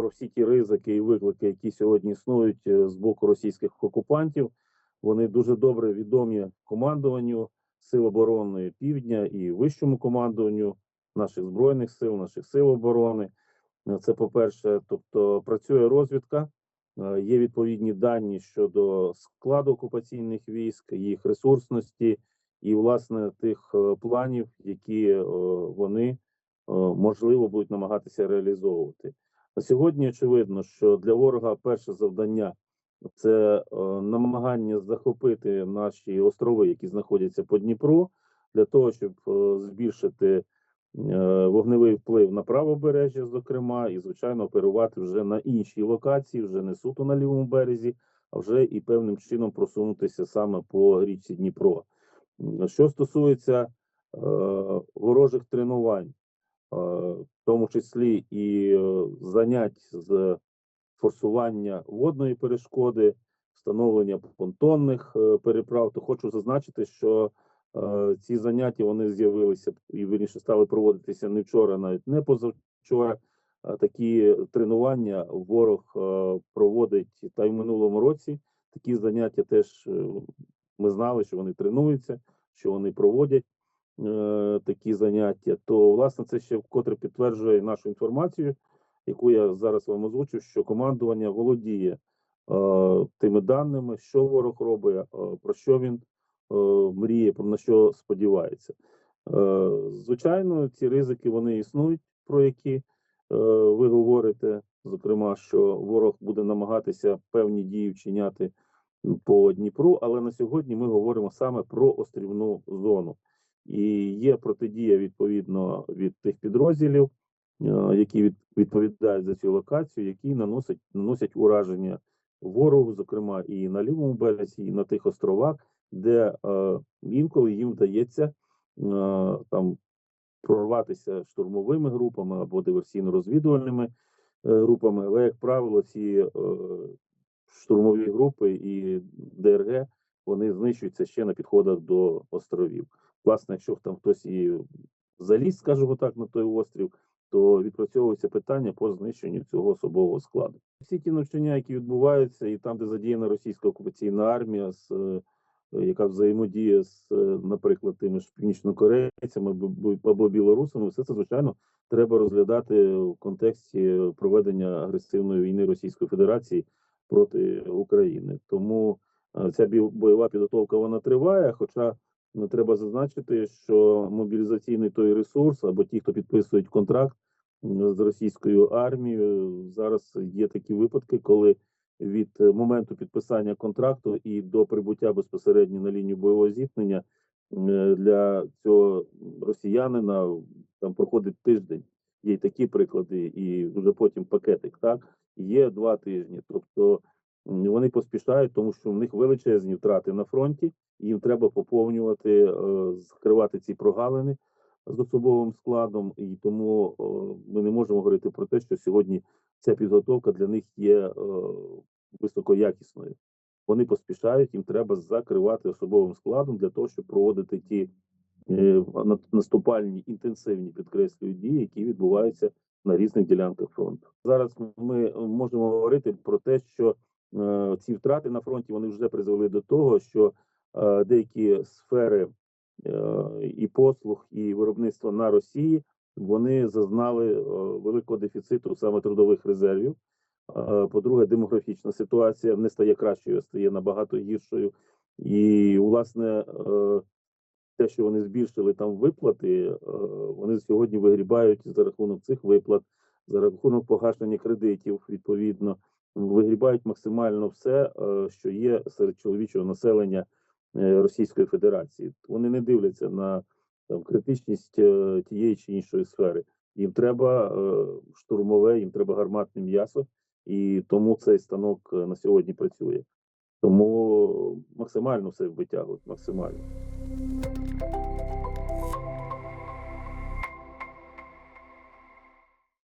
про всі ті ризики і виклики, які сьогодні існують е, з боку російських окупантів. Вони дуже добре відомі командуванню Сил оборони Півдня і вищому командуванню наших збройних сил, наших сил оборони. Е, Це по-перше, тобто працює розвідка, е, є відповідні дані щодо складу окупаційних військ, їх ресурсності і, власне, тих планів, які вони можливо будуть намагатися реалізовувати. Сьогодні очевидно, що для ворога перше завдання це е, намагання захопити наші острови, які знаходяться по Дніпру, для того, щоб е, збільшити е, вогневий вплив на правобережжя, зокрема, і звичайно оперувати вже на іншій локації, вже не суто на лівому березі, а вже і певним чином просунутися саме по річці Дніпро. Що стосується е, ворожих тренувань, в тому числі і е, занять з форсування водної перешкоди, встановлення понтонних е, переправ, то хочу зазначити, що е, ці заняття вони з'явилися і вірніше стали проводитися не вчора, навіть не позавчора. Такі тренування ворог проводить та й в минулому році. Такі заняття теж ми знали, що вони тренуються, що вони проводять такі заняття. То власне це ще вкотре підтверджує нашу інформацію, яку я зараз вам озвучу, що командування володіє е, тими даними, що ворог робить, е, про що він е, мріє, про на що сподівається. Е, звичайно, ці ризики вони існують, про які е, ви говорите. Зокрема, що ворог буде намагатися певні дії вчиняти по Дніпру, але на сьогодні ми говоримо саме про острівну зону. І є протидія відповідно від тих підрозділів, е, які відповідають за цю локацію, які наносять наносять ураження ворогу, зокрема і на лівому березі, і на тих островах, де е, інколи їм вдається е, там прорватися штурмовими групами або диверсійно-розвідувальними е, групами. Але, як правило, ці е, штурмові групи і ДРГ вони знищуються ще на підходах до островів. Власне, якщо там хтось і заліз, скажімо так, на той острів, то відпрацьовується питання по знищенню цього особового складу. Всі ті навчання, які відбуваються, і там, де задіяна російська окупаційна армія, з, е, яка взаємодіє з, е, наприклад, тими ж північнокорейцями або- білорусами, все це звичайно треба розглядати в контексті проведення агресивної війни Російської Федерації проти України. Тому е, ця бойова підготовка вона триває. Хоча ну, треба зазначити, що мобілізаційний той ресурс або ті, хто підписують контракт з російською армією, зараз є такі випадки, коли від е, моменту підписання контракту і до прибуття безпосередньо на лінію бойового зіткнення е, для цього росіянина там проходить тиждень. Є й такі приклади, і вже потім пакетик. Так є два тижні. Тобто вони поспішають, тому що в них величезні втрати на фронті. Їм треба поповнювати, е, закривати ці прогалини з особовим складом, і тому е, ми не можемо говорити про те, що сьогодні ця підготовка для них є е, високоякісною. Вони поспішають, їм треба закривати особовим складом для того, щоб проводити ті на- наступальні інтенсивні підкреслюю дії, які відбуваються на різних ділянках фронту. Зараз ми можемо говорити про те, що ці втрати на фронті вони вже призвели до того, що е, деякі сфери е, і послуг, і виробництва на Росії вони зазнали е, великого дефіциту саме трудових резервів. Е, По-друге, демографічна ситуація не стає кращою, а стає набагато гіршою. І, власне, е, те, що вони збільшили там виплати, е, вони сьогодні вигрібають за рахунок цих виплат, за рахунок погашення кредитів, відповідно, вигрібають максимально все, е, що є серед чоловічого населення е, Російської Федерації. Вони не дивляться на там, критичність е, тієї чи іншої сфери. Їм треба штурмове, їм треба гарматне м'ясо, і тому цей станок на сьогодні працює. Тому максимально все витягують, максимально.